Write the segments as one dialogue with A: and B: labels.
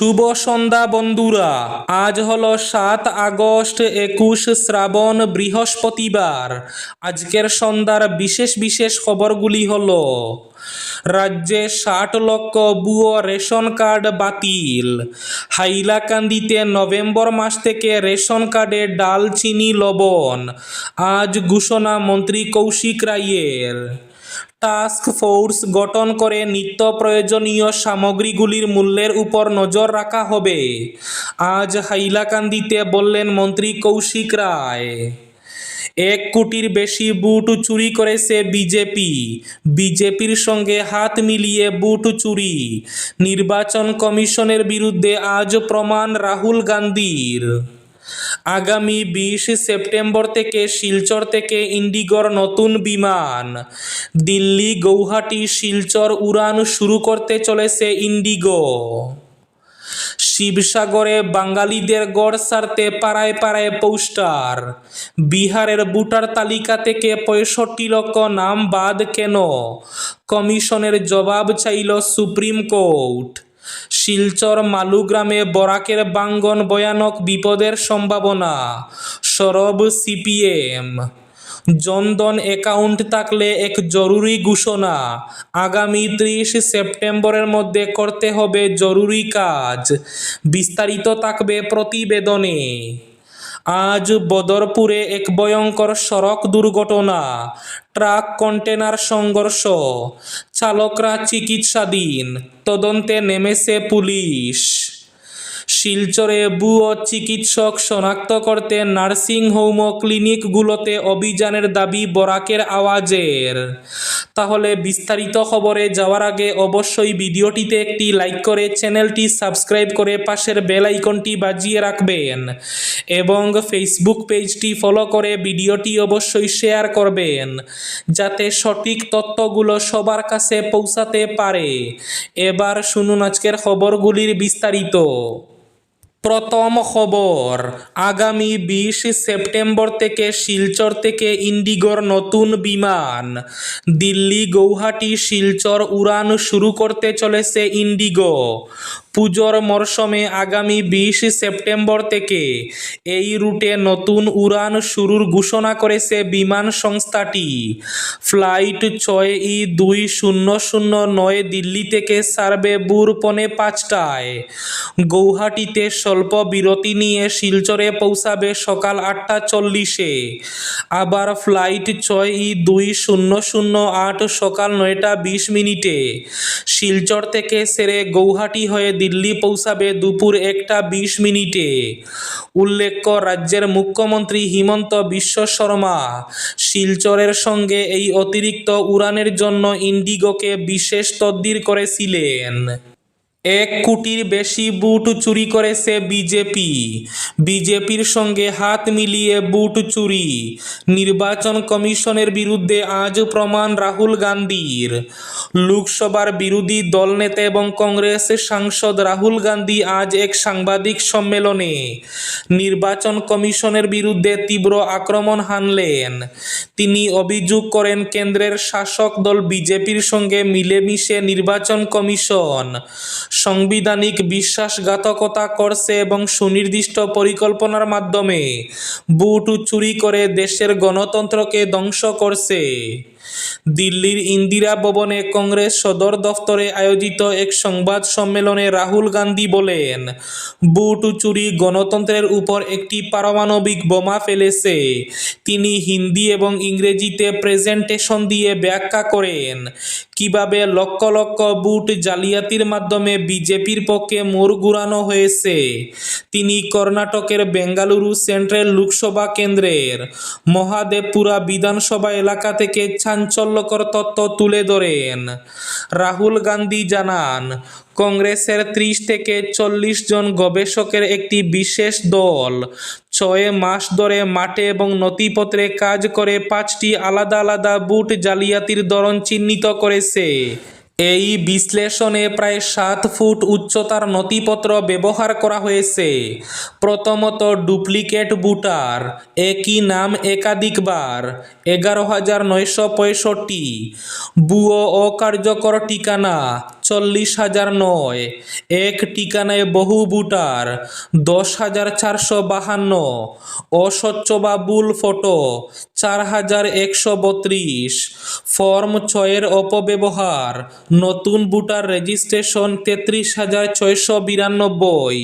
A: শুভ সন্ধ্যা বন্ধুরা। আজ হলো সাত আগস্ট একুশ শ্রাবণ বৃহস্পতিবার। আজকের সন্ধ্যার বিশেষ বিশেষ খবরগুলি হলো, রাজ্যে ষাট লক্ষ ভুয়ো রেশন কার্ড বাতিল। হাইলাকান্দিতে নভেম্বর মাস থেকে রেশন কার্ডে ডাল চিনি লবণ। আজ ঘোষণা মন্ত্রী কৌশিক রায়ের। টাস্ক ফোর্স গঠন করে নিত্য প্রয়োজনীয় সামগ্রীগুলির মূল্যের উপর নজর রাখা হবে। আজ হাইলাকান্দিতে বললেন মন্ত্রী কৌশিক রায়। এক কোটির বেশি বুট চুরি করেছে বিজেপি। বিজেপির সঙ্গে হাত মিলিয়ে বুট চুরি। নির্বাচন কমিশনের বিরুদ্ধে আজ প্রমাণ রাহুল গান্ধীর। আগামী বিশ সেপ্টেম্বর থেকে শিলচর থেকে ইন্ডিগোর নতুন বিমান। দিল্লি, গৌহাটি, শিলচর উড়ান শুরু করতে চলেছে ইন্ডিগো। শিবসাগরে বাঙালিদের গড় সারতে পাড়ায় পাড়ায় পোস্টার। বিহারের ভোটার তালিকা থেকে পঁয়ষট্টি লক্ষ নাম বাদ কেন? কমিশনের জবাব চাইল সুপ্রিম কোর্ট। শিলচর মালুগ্রামে বরাকের বাঙ্গন ভয়ানক বিপদের সম্ভাবনা, সরব সিপিএম। জনধন অ্যাকাউন্ট থাকলে এক জরুরি ঘোষণা, আগামী ত্রিশ সেপ্টেম্বরের মধ্যে করতে হবে জরুরি কাজ। বিস্তারিত থাকবে প্রতিবেদনে। আজ বদরপুরে এক ভয়ঙ্কর সড়ক দুর্ঘটনা। ট্রাক কন্টেনার সংঘর্ষ। চালকরা চিকিৎসাধীন। তদন্তে নেমেছে পুলিশ। শিলচরে ভুয়ো চিকিৎসক শনাক্ত করতে নার্সিং হোম ক্লিনিকগুলোতে অভিযানের দাবি বরাকের আওয়াজের। তাহলে বিস্তারিত খবরে যাওয়ার আগে অবশ্যই ভিডিওটিতে একটি লাইক করে চ্যানেলটি সাবস্ক্রাইব করে পাশের বেল আইকনটি বাজিয়ে রাখবেন এবং ফেসবুক পেজটি ফলো করে ভিডিওটি অবশ্যই শেয়ার করবেন যাতে সঠিক তথ্যগুলো সবার কাছে পৌঁছাতে পারে। এবার শুনুন আজকের খবরগুলির বিস্তারিত। প্রথম খবর, আগামী বিশ সেপ্টেম্বর থেকে শিলচর থেকে ইন্ডিগোর নতুন বিমান। দিল্লি, গৌহাটি, শিলচর উড়ান শুরু করতে চলেছে ইন্ডিগো। পুজোর মরশুমে আগামী বিশ সেপ্টেম্বর থেকে এই রুটে নতুন উড়ান শুরুর ঘোষণা করেছে বিমান সংস্থাটি। ফ্লাইট ছয় ই দুই শূন্য শূন্য নয় দিল্লি থেকে সারবে বুর পনে পাঁচটায়। গৌহাটিতে স্বল্প বিরতি নিয়ে শিলচরে পৌঁছাবে সকাল আটটা চল্লিশে। আবার ফ্লাইট ছয় ই দুই শূন্য শূন্য আট সকাল নয়টা বিশ মিনিটে। শিলচর থেকে সেরে গৌহাটি হয়ে দিল্লি পৌঁছাবে দুপুর একটা বিশ মিনিটে। উল্লেখ্য, রাজ্যের মুখ্যমন্ত্রী হিমন্ত বিশ্ব শর্মা শিলচরের সঙ্গে এই অতিরিক্ত উড়ানের জন্য ইন্ডিগোকে বিশেষ তদ্বির করেছিলেন। এক কোটির বেশি বুট চুরি করেছে বিজেপি। বিজেপির সঙ্গে হাত মিলিয়ে বুট চুরি। নির্বাচন কমিশনের বিরুদ্ধে আজ প্রমাণ রাহুল গান্ধীর। লোকসভার বিরোধী দলনেতা এবং কংগ্রেস সাংসদ রাহুল গান্ধী আজ এক সাংবাদিক সম্মেলনে নির্বাচন কমিশনের বিরুদ্ধে তীব্র আক্রমণ হানলেন। তিনি অভিযোগ করেন, কেন্দ্রের শাসক দল বিজেপির সঙ্গে মিলেমিশে নির্বাচন কমিশন সাংবিধানিক বিশ্বাসঘাতকতা করছে এবং সুনির্দিষ্ট পরিকল্পনার মাধ্যমে বুট চুরি করে দেশের গণতন্ত্রকে ধ্বংস করছে। দিল্লির ইন্দিরা ভবনে কংগ্রেস সদর দফতরে আয়োজিত এক সংবাদ সম্মেলনে রাহুল গান্ধী বলেন, বুট চুরি গণতন্ত্রের উপর একটি পারমাণবিক বোমা ফেলেছে। তিনি হিন্দি এবং ইংরেজিতে প্রেজেন্টেশন দিয়ে ব্যাখ্যা করেন, কীভাবে লক্ষ লক্ষ বুট জালিয়াতির মাধ্যমে বিজেপির পক্ষে মোড় ঘুরানো হয়েছে। তিনি কর্ণাটকের বেঙ্গালুরু সেন্ট্রাল লোকসভা কেন্দ্রের মহাদেবপুরা বিধানসভা এলাকা থেকে চাঞ্চল্যকর তত্ত্ব তুলে ধরেন। রাহুল গান্ধী জানান, কংগ্রেসের ত্রিশ থেকে চল্লিশ জন গবেষকের একটি বিশেষ দল ছয় মাস ধরে মাঠে এবং নথিপত্রে কাজ করে পাঁচটি আলাদা আলাদা বুট জালিয়াতির ধরন চিহ্নিত করেছে। এই বিশ্লেষণে প্রায় সাত ফুট উচ্চতার নথিপত্র ব্যবহার করা হয়েছে। প্রথমত ডুপ্লিকেট বুটার, একই নাম একাধিকবার, এগারো হাজার নয়শো পঁয়ষট্টি, বুয়ো অকার্যকর ঠিকানা চল্লিশ হাজার নয়, এক ঠিকানায় বহু বুটার, দশ হাজার চারশো বাহান্ন, অস্বচ্ছ বা ভুল ফটো চার হাজার একশো বত্রিশ। ফর্ম ছয়ের অপব্যবহার। নতুন ভোটার রেজিস্ট্রেশন তেত্রিশ হাজার ছয়শো বিরানব্বই।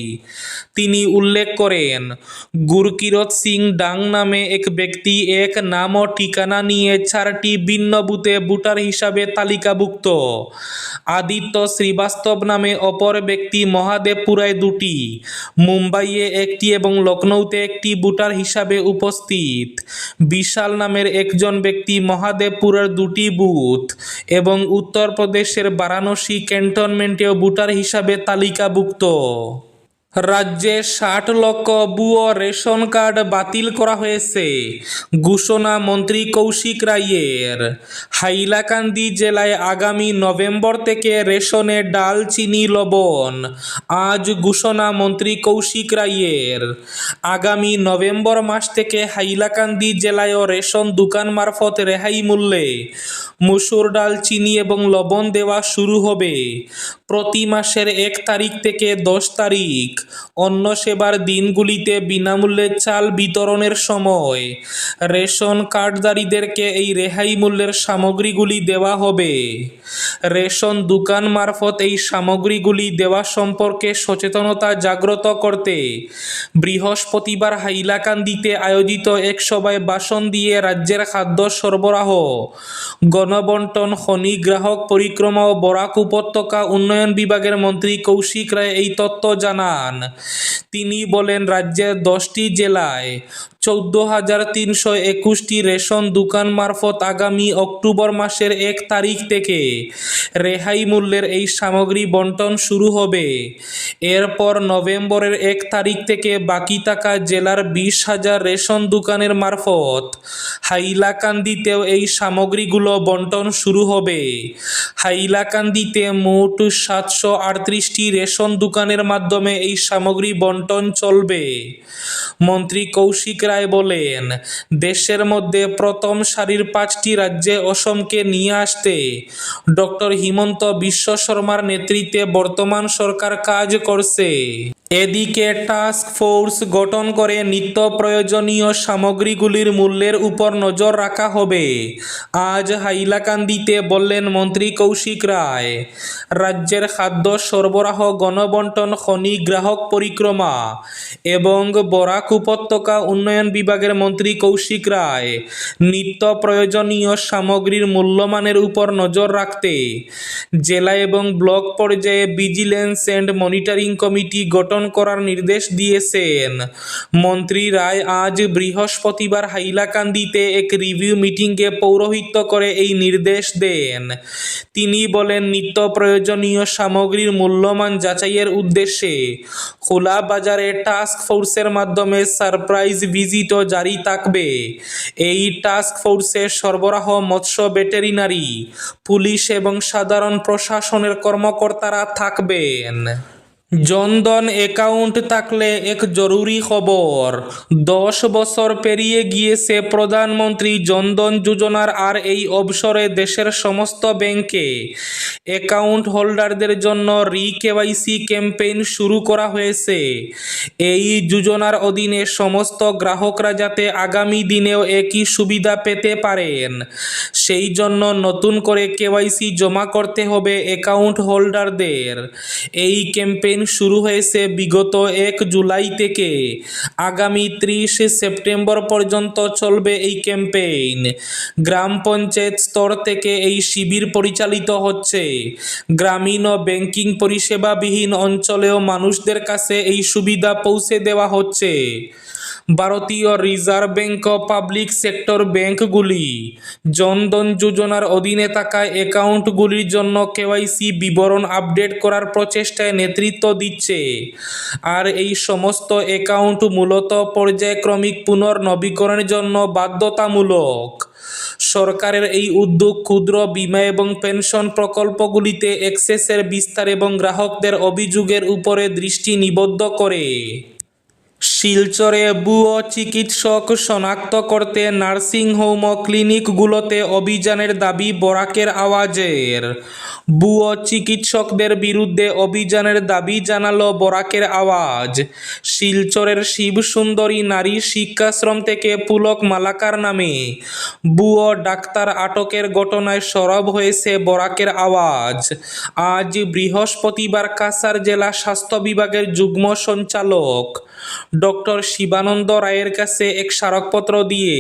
A: তিনি উল্লেখ করেন, গুরকিরত সিং ডাং নামে এক ব্যক্তি এক নাম ও ঠিকানা নিয়ে চারটি ভিন্ন বুথে ভোটার হিসাবে তালিকাভুক্ত। আদিত্য শ্রীবাস্তব নামে অপর ব্যক্তি মহাদেবপুরায় দুটি। মুম্বাইয়ে একটি এবং লখনৌতে একটি ভোটার হিসাবে উপস্থিত। বিশাল নামের একজন ব্যক্তি মহাদেবপুরের দুটি বুথ এবং উত্তরপ্রদেশের বারাণসী ক্যান্টনমেন্টেও ভোটার হিসাবে তালিকাভুক্ত। রাজ্যে ষাট লক্ষ ভুয়ো রেশন কার্ড বাতিল করা হয়েছে, ঘোষণা মন্ত্রী কৌশিক রায়ের। হাইলাকান্দি জেলায় আগামী নভেম্বর থেকে রেশনে ডাল, চিনি, লবণ, আজ ঘোষণা মন্ত্রী কৌশিক রায়ের। আগামী নভেম্বর মাস থেকে হাইলাকান্দি জেলায়ও রেশন দোকান মারফত রেহাই মূল্যে মুসুর ডাল, চিনি এবং লবণ দেওয়া শুরু হবে। প্রতি মাসের এক তারিখ থেকে দশ তারিখ অন্য সেবার দিনগুলিতে বিনামূল্যে চাল বিতরণের সময়। রেশন কার্ডধারীদেরকে এই রেহাই মূল্যের সামগ্রীগুলি দেওয়া হবে। রেশন দোকান মারফত এই সামগ্রীগুলি দেওয়া সম্পর্কে সচেতনতা জাগ্রত করতে বৃহস্পতিবার হাইলাকান্দিতে আয়োজিত এক সভায় ভাষণ দিয়ে রাজ্যের খাদ্য সরবরাহ, গণবন্টন, খনি, গ্রাহক পরিক্রমা ও বরাক উপত্যকা উন্নয়ন বিভাগের মন্ত্রী কৌশিক রায় এই তথ্য জানান। তিনি বলেন রাজ্যের দশটি জেলায় চৌদ্দ হাজার তিনশো একুশটি রেশন দোকান মারফত আগামী অক্টোবর মাসের এক তারিখ থেকে রেহাই মূল্যের এই সামগ্রী বন্টন শুরু হবে। এরপর নভেম্বরের এক তারিখ থেকে বাকি থাকা জেলার বিশ হাজার রেশন দোকানের মারফত হাইলাকান্দিতেও এই সামগ্রীগুলো বন্টন শুরু হবে। হাইলাকান্দিতে মোট সাতশো আটত্রিশটি রেশন দোকানের মাধ্যমে এই সামগ্রী বন্টন চলবে। মন্ত্রী কৌশিক রায় বলেন, দেশের মধ্যে প্রথম সারির পাঁচটি রাজ্যে অসমকে নিয়ে আসতে ডক্টর হিমন্ত বিশ্ব শর্মার নেতৃত্বে বর্তমান সরকার কাজ করছে। এদিকে টাস্ক ফোর্স গঠন করে নিত্য প্রয়োজনীয় সামগ্রীগুলির মূল্যের উপর নজর রাখা হবে। আজ হাইলাকান্দিতে বললেন মন্ত্রী কৌশিক রায়, রাজ্যের খাদ্য সরবরাহ, গণবন্টন, খনি, গ্রাহক পরিক্রমা এবং বরাক উপত্যকা উন্নয়ন বিভাগের মন্ত্রী কৌশিক রায় নিত্য প্রয়োজনীয় সামগ্রীর মূল্যমানের উপর নজর রাখতে, জেলা এবং ব্লক পর্যায়ে ভিজিলেন্স অ্যান্ড মনিটরিং কমিটি গঠন করার নির্দেশ দিয়েছেন। মন্ত্রী রায় আজ বৃহস্পতিবার হাইলাকান্দিতে এক রিভিউ মিটিংকে পৌরোহিত্য করে এই নির্দেশ দেন। তিনি বলেন, নিত্য প্রয়োজনীয় সামগ্রীর মূল্যমান যাচাইয়ের উদ্দেশ্যে খোলা বাজারে টাস্ক ফোর্সের মাধ্যমে সারপ্রাইজ ভিজিটও জারি থাকবে। এই টাস্ক ফোর্সে সরবরাহ মৎস্য ভেটেরিনারি, পুলিশ এবং সাধারণ প্রশাসনের কর্মকর্তারা থাকবেন। জনধন অ্যাকাউন্ট থাকলে এক জরুরি খবর। দশ বছর পেরিয়ে গিয়েছে প্রধানমন্ত্রী জনধন যোজনার আর এই অবসরে দেশের সমস্ত ব্যাংকে অ্যাকাউন্ট হোল্ডারদের জন্য রি কেওয়াইসি ক্যাম্পেইন শুরু করা হয়েছে। এই যোজনার অধীনে সমস্ত গ্রাহকরা যাতে আগামী দিনেও একই সুবিধা পেতে পারেন, সেই জন্য নতুন করে কেওয়াইসি জমা করতে হবে অ্যাকাউন্ট হোল্ডারদের। এই ক্যাম্পেইন শুরু হয়েছে বিগত এক জুলাই থেকে। আগামী ত্রিশ সেপ্টেম্বর পর্যন্ত চলবে এই ক্যাম্পেইন। গ্রাম পঞ্চায়েত স্তর থেকে এই শিবির পরিচালিত হচ্ছে। গ্রামীণ ও ব্যাংকিং পরিষেবাবিহীন অঞ্চলেও মানুষদের কাছে এই সুবিধা পৌঁছে দেওয়া হচ্ছে। ভারতীয় রিজার্ভ ব্যাংক ও পাবলিক সেক্টর ব্যাংকগুলি জনধন যোজনার অধীনে থাকা অ্যাকাউন্টগুলির জন্য কেওয়াইসি বিবরণ আপডেট করার প্রচেষ্টায় নেতৃত্ব দিচ্ছে। আর এই সমস্ত অ্যাকাউন্ট মূলত পর্যায়ক্রমিক পুনর্নবীকরণের জন্য বাধ্যতামূলক। সরকারের এই উদ্যোগ ক্ষুদ্র বীমা এবং পেনশন প্রকল্পগুলিতে অ্যাক্সেসের বিস্তার এবং গ্রাহকদের অভিযোগের উপরে দৃষ্টি নিবদ্ধ করে। শিলচরে ভুয়ো চিকিৎসক শনাক্ত করতে নার্সিংহোম ও ক্লিনিকগুলোতে অভিযানের দাবি বরাকের আওয়াজের। ভুয়ো চিকিৎসকদের বিরুদ্ধে অভিযানের দাবি জানালো বরাকের আওয়াজ। শিলচরের শিবসুন্দরী নারী শিক্ষাশ্রম থেকে পুলক মালাকার নামে ভুয়ো ডাক্তার আটকের ঘটনায় সরব হয়েছে বরাকের আওয়াজ। আজ বৃহস্পতিবার কাছাড় জেলা স্বাস্থ্য বিভাগের যুগ্ম সঞ্চালক ডক্টর শিবানন্দ রায়ের কাছে এক স্মারকপত্র দিয়ে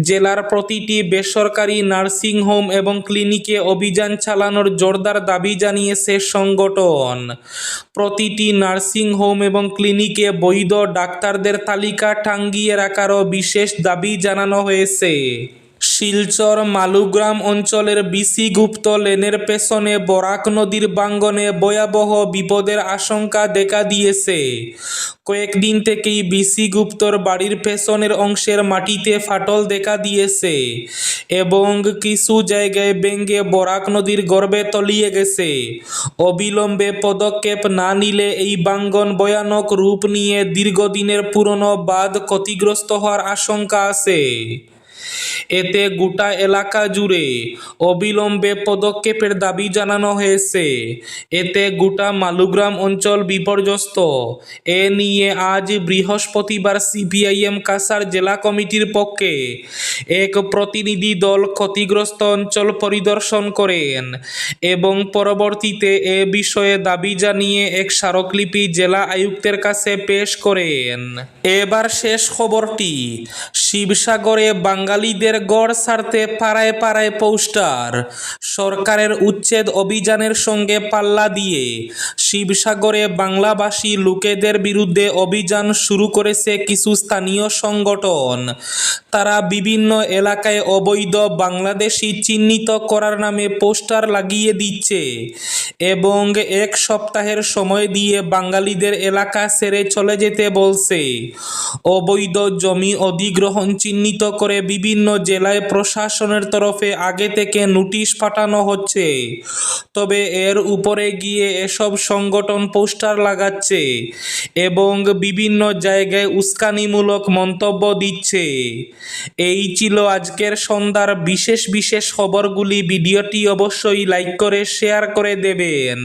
A: জেলার প্রতিটি বেসরকারি নার্সিং হোম এবং ক্লিনিকে অভিযান চালানোর জোরদার দাবি জানিয়েছে সংগঠন। প্রতিটি নার্সিং হোম এবং ক্লিনিকে বৈধ ডাক্তারদের তালিকা টাঙ্গিয়ে রাখারও বিশেষ দাবি জানানো হয়েছে। শিলচর মালুগ্রাম অঞ্চলের বিসি গুপ্ত লেনের পেছনে বরাক নদীর বাঙ্গনে ভয়াবহ বিপদের আশঙ্কা দেখা দিয়েছে। কয়েকদিন থেকেই বিসি গুপ্তর বাড়ির পেছনের অংশের মাটিতে ফাটল দেখা দিয়েছে এবং কিছু জায়গায় ব্যঙ্গে বরাক নদীর গর্ভে তলিয়ে গেছে। অবিলম্বে পদক্ষেপ না নিলে এই বাঙ্গন ভয়ানক রূপ নিয়ে দীর্ঘদিনের পুরনো বাঁধ ক্ষতিগ্রস্ত হওয়ার আশঙ্কা আছে। এতে গোটা এলাকা জুড়ে অবিলম্বে পদক্ষেপের দাবি জানানো হয়েছে। এতে গোটা মালুগ্রাম অঞ্চল বিপর্যস্ত। এ নিয়ে আজ বৃহস্পতিবার সিপিআইএম কাসার জেলা কমিটির পক্ষে এক প্রতিনিধি দল ক্ষতিগ্রস্ত অঞ্চল পরিদর্শন করেন এবং পরবর্তীতে এ বিষয়ে দাবি জানিয়ে এক স্মারকলিপি জেলা আয়ুক্তের কাছে পেশ করেন। এবার শেষ খবরটি। শিবসাগরে বাঙালিদের গড় ছাড়তে পাড়ায় পাড়ায় পোস্টার। সরকারের উচ্ছেদ অভিযানের সঙ্গে পাল্লা দিয়ে শিবসাগরে বাংলাভাষী লোকেদের বিরুদ্ধে অভিযান শুরু করেছে কিছু স্থানীয় সংগঠন। তারা বিভিন্ন এলাকায় অবৈধ বাংলাদেশি চিহ্নিত করার নামে পোস্টার লাগিয়ে দিচ্ছে এবং এক সপ্তাহের সময় দিয়ে বাঙালিদের এলাকা ছেড়ে চলে যেতে বলছে। অবৈধ জমি অধিগ্রহণ চিহ্নিত করে বিভিন্ন জেলায় প্রশাসনের তরফে আগে থেকে নোটিশ পাঠানো হচ্ছে। তবে এর উপরে গিয়ে এসব সংগঠন পোস্টার লাগাচ্ছে এবং বিভিন্ন জায়গায় উস্কানিমূলক মন্তব্য দিচ্ছে। এই ছিল আজকের সন্ধ্যার বিশেষ বিশেষ খবরগুলি। ভিডিওটি অবশ্যই লাইক করে, শেয়ার করে দেবেন।